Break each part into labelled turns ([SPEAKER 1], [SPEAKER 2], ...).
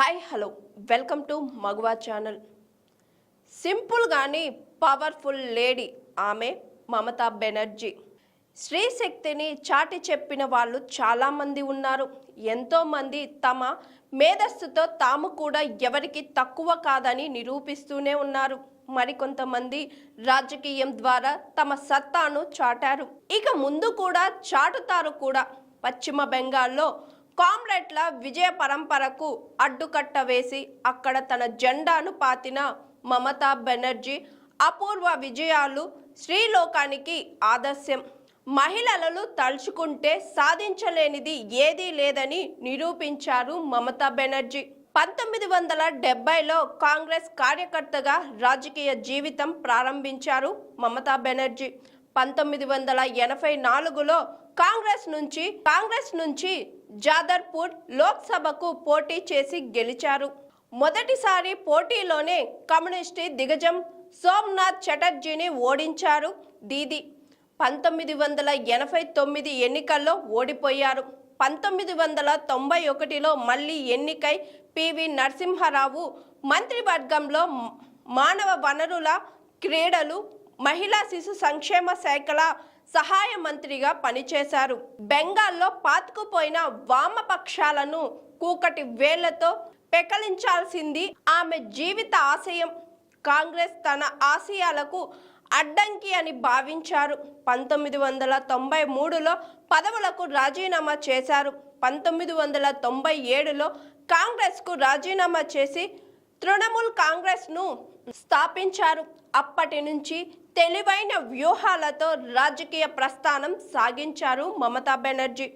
[SPEAKER 1] Hi hello welcome to Maguva channel simple కానీ powerful lady ఆమె మమతా బెనర్జీ స్త్రీ శక్తిని చాటి చెప్పిన వాళ్ళు చాలామంది ఉన్నారు ఎంతోమంది తమ మేధస్సుతో తాము కూడా ఎవరికి తక్కువ కాదని నిరూపిస్తూనే ఉన్నారు మరికొంతమంది రాజకీయం ద్వారా తమ సత్తాను చాటారు ఇక ముందు కూడా చాటుతారు కూడా పశ్చిమ బెంగాల్లో కామ్రేడ్ల విజయ పరంపరకు అడ్డుకట్ట వేసి అక్కడ తన జెండాను పాతిన మమతా బెనర్జీ అపూర్వ విజయాలు శ్రీలోకానికి ఆదర్శం. మహిళలను తలుచుకుంటే సాధించలేనిది ఏదీ లేదని నిరూపించారు మమతా బెనర్జీ. పంతొమ్మిది వందల డెబ్బైలో కాంగ్రెస్ కార్యకర్తగా రాజకీయ జీవితం ప్రారంభించారు మమతా బెనర్జీ. పంతొమ్మిది వందల ఎనభై నాలుగులో కాంగ్రెస్ నుంచి కాంగ్రెస్ నుంచి జాదర్పూర్ లోక్సభకు పోటీ చేసి గెలిచారు. మొదటిసారి పోటీలోనే కమ్యూనిస్టు దిగజం సోమ్నాథ్ చటర్జీని ఓడించారు దీది. పంతొమ్మిది వందల ఎనభై తొమ్మిది ఎన్నికల్లో ఓడిపోయారు. పంతొమ్మిది వందల తొంభై ఒకటిలో మళ్ళీ ఎన్నికై పివి నరసింహారావు మంత్రివర్గంలో మానవ వనరుల క్రీడలు మహిళా శిశు సంక్షేమ శాఖల సహాయ మంత్రిగా పనిచేశారు. బెంగాల్లో పాతుకుపోయిన వామపక్షాలను కూకటి వేళ్ళతో పెకలించాల్సింది ఆమె జీవిత ఆశయం. కాంగ్రెస్ తన ఆశయాలకు అడ్డంకి అని భావించారు. పంతొమ్మిది వందల తొంభై మూడులో పదవులకు రాజీనామా చేశారు. పంతొమ్మిది వందల తొంభై ఏడులో కాంగ్రెస్కు రాజీనామా చేసి తృణమూల్ కాంగ్రెస్ను స్థాపించారు. అప్పటి నుంచి తెలివైన వ్యూహాలతో రాజకీయ ప్రస్థానం సాగించారు మమతా బెనర్జీ.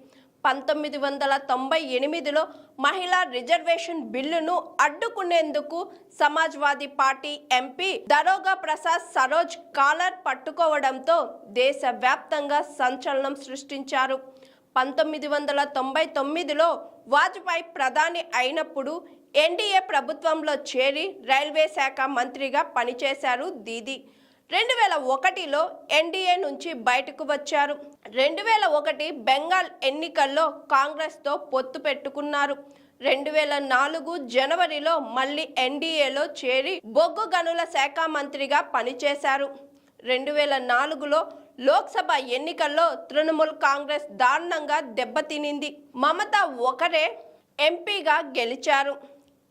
[SPEAKER 1] పంతొమ్మిది వందల తొంభై ఎనిమిదిలో మహిళా రిజర్వేషన్ బిల్లును అడ్డుకునేందుకు Samajwadi party MP Daroga Prasad Saroj collar పట్టుకోవడంతో దేశవ్యాప్తంగా సంచలనం సృష్టించారు. పంతొమ్మిది వందల తొంభై తొమ్మిదిలో వాజ్పేయి ప్రధాని అయినప్పుడు ఎన్డీఏ ప్రభుత్వంలో చేరి రైల్వే శాఖ మంత్రిగా పనిచేశారు దీది. రెండు వేల ఒకటిలో ఎన్డీఏ నుంచి బయటకు వచ్చారు. రెండు వేల ఒకటి బెంగాల్ ఎన్నికల్లో కాంగ్రెస్తో పొత్తు పెట్టుకున్నారు. రెండు వేల నాలుగు జనవరిలో మళ్ళీ ఎన్డీఏలో చేరి బొగ్గు గనుల శాఖ మంత్రిగా పనిచేశారు. రెండు వేల నాలుగులో లోక్సభ ఎన్నికల్లో తృణమూల్ కాంగ్రెస్ దారుణంగా దెబ్బతినింది. మమత ఒకరే ఎంపీగా గెలిచారు.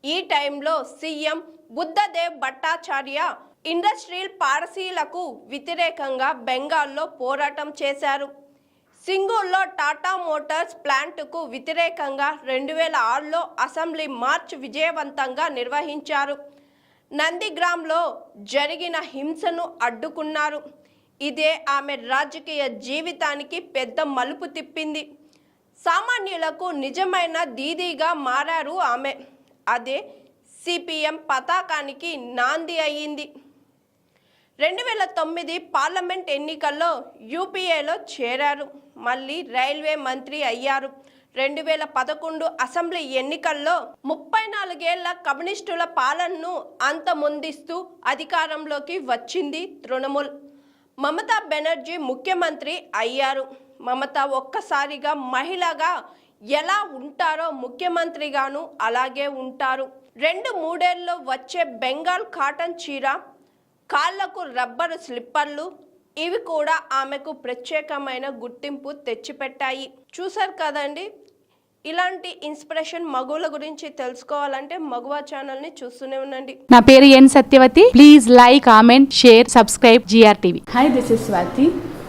[SPEAKER 1] ఈ టైంలో సీఎం బుద్ధదేవ్ భట్టాచార్య ఇండస్ట్రియల్ పారసీలకు వ్యతిరేకంగా బెంగాల్లో పోరాటం చేశారు. సింగూర్లో టాటా మోటార్స్ ప్లాంట్కు వ్యతిరేకంగా రెండు వేల ఆరులో అసెంబ్లీ మార్చ్ విజయవంతంగా నిర్వహించారు. నందిగ్రామ్లో జరిగిన హింసను అడ్డుకున్నారు. ఇదే ఆమె రాజకీయ జీవితానికి పెద్ద మలుపు తిప్పింది. సామాన్యులకు నిజమైన దీదీగా మారారు ఆమె. అదే సిపిఎం పతాకానికి నాంది అయ్యింది. రెండు వేల తొమ్మిది పార్లమెంట్ ఎన్నికల్లో యూపీఏలో చేరారు. మళ్ళీ రైల్వే మంత్రి అయ్యారు. రెండు వేల పదకొండు అసెంబ్లీ ఎన్నికల్లో ముప్పై నాలుగేళ్ళ కమ్యూనిస్టుల పాలనను అంతమొందిస్తూ అధికారంలోకి వచ్చింది తృణమూల్. మమతా బెనర్జీ ముఖ్యమంత్రి అయ్యారు. మమత ఒక్కసారిగా మహిళగా ఎలా ఉంటారో ముఖ్యమంత్రిగాను అలాగే ఉంటారు. రెండు మూడేళ్ళలో వచ్చే బెంగాల్ కాటన్ చీర కాళ్ళకు రబ్బరు స్లిప్పర్లు ఇవి కూడా ఆమెకు ప్రత్యేకమైన గుర్తింపు తెచ్చిపెట్టాయి. చూసారు కదండి? ఇలాంటి ఇన్స్పిరేషన్ మగువుల గురించి తెలుసుకోవాలంటే మగువ ఛానల్ని చూస్తూనే ఉండండి.
[SPEAKER 2] నా పేరు N Satyavathi. Please like comment share subscribe G R TV
[SPEAKER 3] hi this is Swathi